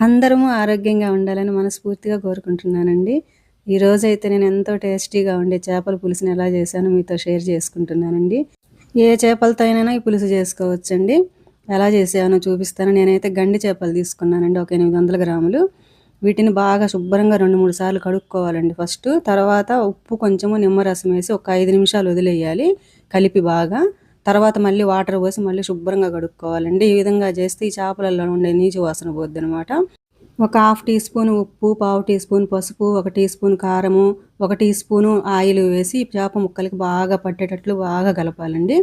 అందరము ఆరోగ్యంగా ఉండాలని మనస్ఫూర్తిగా కోరుకుంటున్నానండి. ఈరోజైతే నేను ఎంతో టేస్టీగా ఉండే చేపల పులుసుని ఎలా చేశానో మీతో షేర్ చేసుకుంటున్నానండి. ఏ చేపలతో అయినా ఈ పులుసు చేసుకోవచ్చండి. ఎలా చేసానో చూపిస్తాను. నేనైతే గండి చేపలు తీసుకున్నానండి ఒక ఎనిమిది వందల గ్రాములు. వీటిని బాగా శుభ్రంగా రెండు మూడు సార్లు కడుక్కోవాలండి ఫస్ట్. తర్వాత ఉప్పు కొంచెము నిమ్మరసం వేసి ఒక ఐదు నిమిషాలు వదిలేయాలి కలిపి బాగా. తర్వాత మళ్ళీ వాటర్ పోసి మళ్ళీ శుభ్రంగా కడుక్కోవాలండి. ఈ విధంగా చేస్తే ఈ చేపలలో ఉండే నీచు వాసన పోద్ది అనమాట ఒక హాఫ్ టీ స్పూన్ ఉప్పు పావు టీ స్పూన్ పసుపు ఒక టీ స్పూన్ కారము ఒక టీ స్పూను ఆయిల్ వేసి చేప ముక్కలకి బాగా పట్టేటట్లు బాగా కలపాలండి.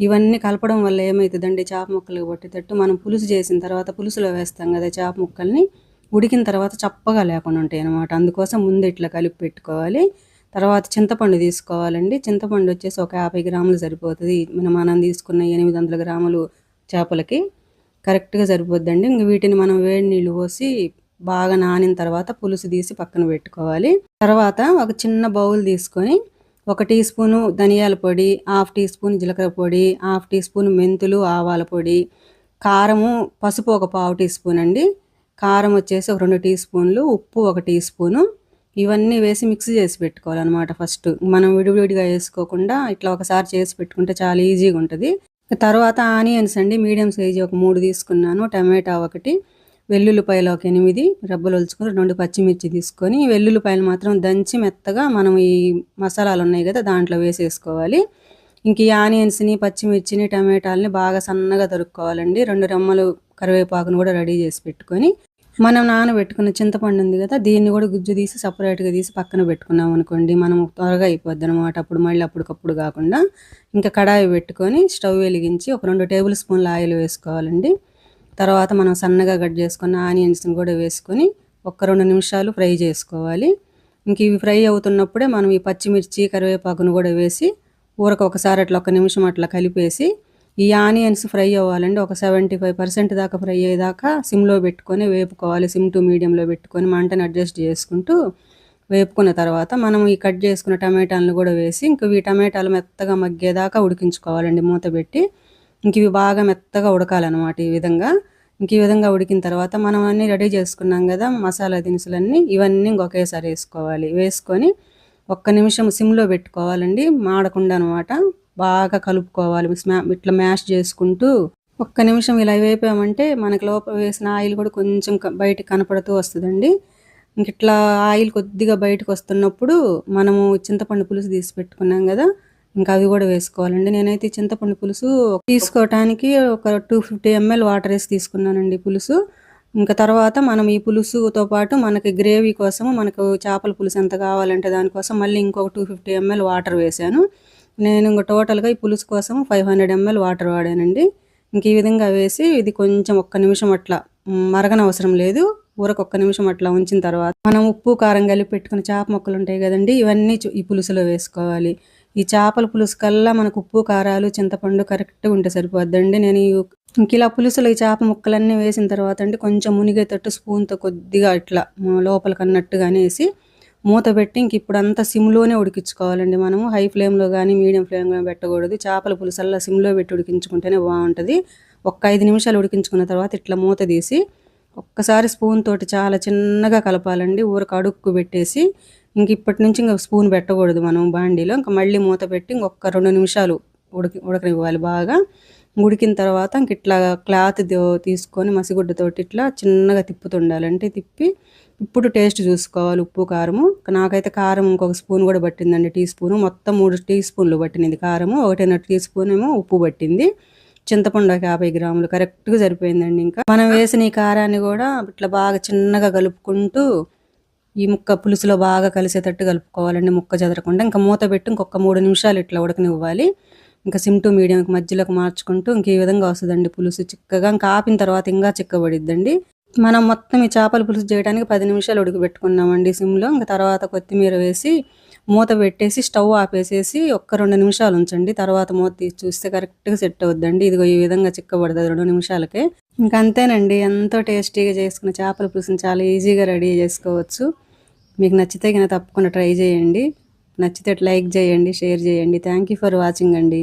ఇవన్నీ కలపడం వల్ల ఏమవుతుందండి చేప ముక్కలకి పట్టేటట్టు మనం పులుసు చేసిన తర్వాత పులుసులో వేస్తాం కదా చేప ముక్కల్ని ఉడికిన తర్వాత చప్పగా లేకుండా ఉంటాయి అనమాట అందుకోసం ముందు ఇట్లా కలిపి పెట్టుకోవాలి. తర్వాత చింతపండు తీసుకోవాలండి. చింతపండు వచ్చేసి ఒక యాభై గ్రాములు సరిపోతుంది. మనం తీసుకున్న ఎనిమిది వందల గ్రాములు చేపలకి కరెక్ట్గా సరిపోద్దండి. ఇంక వీటిని మనం వేడి నీళ్ళు పోసి బాగా నానిన తర్వాత పులుసు తీసి పక్కన పెట్టుకోవాలి. తర్వాత ఒక చిన్న బౌల్ తీసుకొని ఒక టీ స్పూను ధనియాల పొడి హాఫ్ టీ స్పూన్ జీలకర్ర పొడి హాఫ్ టీ స్పూన్ మెంతులు ఆవాల పొడి కారము పసుపు ఒక పావు టీ స్పూన్ అండి. కారం వచ్చేసి ఒక రెండు టీ స్పూన్లు ఉప్పు ఒక టీ స్పూను ఇవన్నీ వేసి మిక్స్ చేసి పెట్టుకోవాలన్నమాట ఫస్ట్. మనం విడివిడిగా వేసుకోకుండా ఇట్లా ఒకసారి చేసి పెట్టుకుంటే చాలా ఈజీగా ఉంటుంది. తర్వాత ఆనియన్స్ అండి మీడియం సైజు ఒక మూడు తీసుకున్నాను టమాటా ఒకటి వెల్లుల్లిపాయలు ఒక ఎనిమిది రబ్బలు ఒలుచుకొని రెండు పచ్చిమిర్చి తీసుకొని వెల్లుల్లిపాయలు మాత్రం దంచి మెత్తగా మనం ఈ మసాలాలు ఉన్నాయి కదా దాంట్లో వేసేసుకోవాలి. ఇంక ఈ ఆనియన్స్ని పచ్చిమిర్చిని టమాటాలని బాగా సన్నగా తరుక్కోవాలండి. రెండు రెమ్మలు కరివేపాకును కూడా రెడీ చేసి పెట్టుకొని మనం నానబెట్టుకున్న చింతపండు ఉంది కదా దీన్ని కూడా గుజ్జు తీసి సపరేట్గా తీసి పక్కన పెట్టుకున్నాం అనుకోండి మనం త్వరగా అయిపోద్ది అనమాట అప్పుడు మళ్ళీ అప్పటికప్పుడు కాకుండా ఇంకా కడాయి పెట్టుకొని స్టవ్ వెలిగించి ఒక రెండు టేబుల్ స్పూన్ల ఆయిల్ వేసుకోవాలండి. తర్వాత మనం సన్నగా కట్ చేసుకున్న ఆనియన్స్ని కూడా వేసుకొని ఒక రెండు నిమిషాలు ఫ్రై చేసుకోవాలి. ఇంక ఇవి ఫ్రై అవుతున్నప్పుడే మనం ఈ పచ్చిమిర్చి కరివేపాకును కూడా వేసి ఊరక ఒకసారి అట్లా ఒక నిమిషం అట్లా కలిపేసి ఈ ఆనియన్స్ ఫ్రై అవ్వాలండి. ఒక సెవెంటీ ఫైవ్ పర్సెంట్ దాకా ఫ్రై అయ్యేదాకా సిమ్లో పెట్టుకొని వేపుకోవాలి. సిమ్ టు మీడియంలో పెట్టుకొని మంటను అడ్జస్ట్ చేసుకుంటూ వేపుకున్న తర్వాత మనం ఈ కట్ చేసుకున్న టమాటాలను కూడా వేసి ఇంక ఈ టమాటాలు మెత్తగా మగ్గేదాకా ఉడికించుకోవాలండి మూత పెట్టి. ఇంక ఇవి బాగా మెత్తగా ఉడకాలన్నమాట ఈ విధంగా. ఇంక ఈ విధంగా ఉడికిన తర్వాత మనం అన్నీ రెడీ చేసుకున్నాం కదా మసాలా దినుసులన్నీ ఇవన్నీ ఇంకొకేసారి వేసుకోవాలి. వేసుకొని ఒక్క నిమిషం సిమ్లో పెట్టుకోవాలండి. మాడకుండా అనమాట బాగా కలుపుకోవాలి. ఇట్లా మ్యాష్ చేసుకుంటూ ఒక్క నిమిషం ఇలా వేపామంటే మనకి లోపల వేసిన ఆయిల్ కూడా కొంచెం బయట కనపడుతూ వస్తుందండి. ఇంక ఇట్లా ఆయిల్ కొద్దిగా బయటకు వస్తున్నప్పుడు మనము చింతపండు పులుసు తీసి పెట్టుకున్నాం కదా ఇంకా అవి కూడా వేసుకోవాలండి. నేనైతే చింతపండు పులుసు తీసుకోవటానికి ఒక టూ ఫిఫ్టీ ఎంఎల్ వాటర్ వేసి తీసుకున్నానండి పులుసు. ఇంకా తర్వాత మనం ఈ పులుసుతో పాటు మనకి గ్రేవీ కోసము మనకు చేపల పులుసు ఎంత కావాలంటే దానికోసం మళ్ళీ ఇంకొక టూ ఫిఫ్టీ ఎంఎల్ వాటర్ వేసాను. నేను ఇంకా టోటల్గా ఈ పులుసు కోసం ఫైవ్ హండ్రెడ్ ఎంఎల్ వాటర్ వాడానండి. ఇంక ఈ విధంగా వేసి ఇది కొంచెం ఒక్క నిమిషం అట్లా మరగన అవసరం లేదు. ఊరకు ఒక్క నిమిషం అట్లా ఉంచిన తర్వాత మనం ఉప్పు కారం కలిపి పెట్టుకుని చేప మొక్కలు ఉంటాయి కదండి ఇవన్నీ ఈ పులుసులో వేసుకోవాలి. ఈ చేపల పులుసు కల్లా మనకు ఉప్పు కారాలు చింతపండు కరెక్ట్గా ఉంటే సరిపోద్దండి. నేను ఇంక ఇలా పులుసులో ఈ చేప ముక్కలన్నీ వేసిన తర్వాత అండి కొంచెం మునిగేటట్టు స్పూన్తో కొద్దిగా ఇట్లా లోపలికి అన్నట్టుగా అనేసి మూత పెట్టి ఇంక ఇప్పుడు అంతా సిమ్లోనే ఉడికించుకోవాలండి మనము. హై ఫ్లేమ్లో కానీ మీడియం ఫ్లేమ్లో పెట్టకూడదు. చేపల పులుసల్లా సిమ్లో పెట్టి ఉడికించుకుంటేనే బాగుంటుంది. ఒక్క ఐదు నిమిషాలు ఉడికించుకున్న తర్వాత ఇట్లా మూత తీసి ఒక్కసారి స్పూన్ తోటి చాలా చిన్నగా కలపాలండి. ఊరకు అడుక్కు పెట్టేసి ఇంక ఇప్పటి నుంచి ఇంకా స్పూన్ పెట్టకూడదు మనం బాండీలో. ఇంకా మళ్ళీ మూత పెట్టి ఇంకొక రెండు నిమిషాలు ఉడికి ఉడకనివ్వాలి బాగా. ఉడికిన తర్వాత ఇంక ఇట్లా క్లాత్ తీసుకొని మసిగుడ్డతోటి ఇట్లా చిన్నగా తిప్పుతుండాలంటే తిప్పి ఇప్పుడు టేస్ట్ చూసుకోవాలి ఉప్పు కారము. నాకైతే కారం ఇంకొక స్పూన్ కూడా పట్టిందండి టీ స్పూను. మొత్తం మూడు టీ స్పూన్లు పట్టినది కారము. ఒకటిన్నర టీ స్పూన్ ఏమో ఉప్పు పట్టింది. చింతపండు ఒక యాభై గ్రాములు. కరెక్ట్గా సరిపోయిందండి ఇంకా. మనం వేసిన ఈ కారాన్ని కూడా ఇట్లా బాగా చిన్నగా కలుపుకుంటూ ఈ ముక్క పులుసులో బాగా కలిసేటట్టు కలుపుకోవాలండి. ముక్క చెదరకుండా. ఇంకా మూత పెట్టి ఇంకొక మూడు నిమిషాలు ఇట్లా ఉడకనివ్వాలి. ఇంకా సిమ్ టు మీడియం మధ్యలోకి మార్చుకుంటూ ఇంక ఈ విధంగా వస్తుందండి పులుసు చిక్కగా. ఇంకా ఆపిన తర్వాత ఇంకా చిక్కబడిద్దండి. మనం మొత్తం ఈ చేపల పులుసు చేయడానికి పది నిమిషాలు ఉడకబెట్టుకున్నామండి సిమ్లో. ఇంకా తర్వాత కొత్తిమీర వేసి మూత పెట్టేసి స్టవ్ ఆపేసేసి ఒక్క రెండు నిమిషాలు ఉంచండి. తర్వాత మూత తీసి చూస్తే కరెక్ట్గా సెట్ అవుద్దండి. ఇదిగో ఈ విధంగా చిక్కబడుతుంది రెండు నిమిషాలకే. ఇంకా అంతేనండి. ఎంతో టేస్టీగా చేసుకున్న చేపల పులుసుని చాలా ఈజీగా రెడీ చేసుకోవచ్చు. మీకు నచ్చితే కనుక తప్పకుండా ట్రై చేయండి. నచ్చితే లైక్ చేయండి షేర్ చేయండి. థ్యాంక్ యూ ఫర్ వాచింగ్ అండి.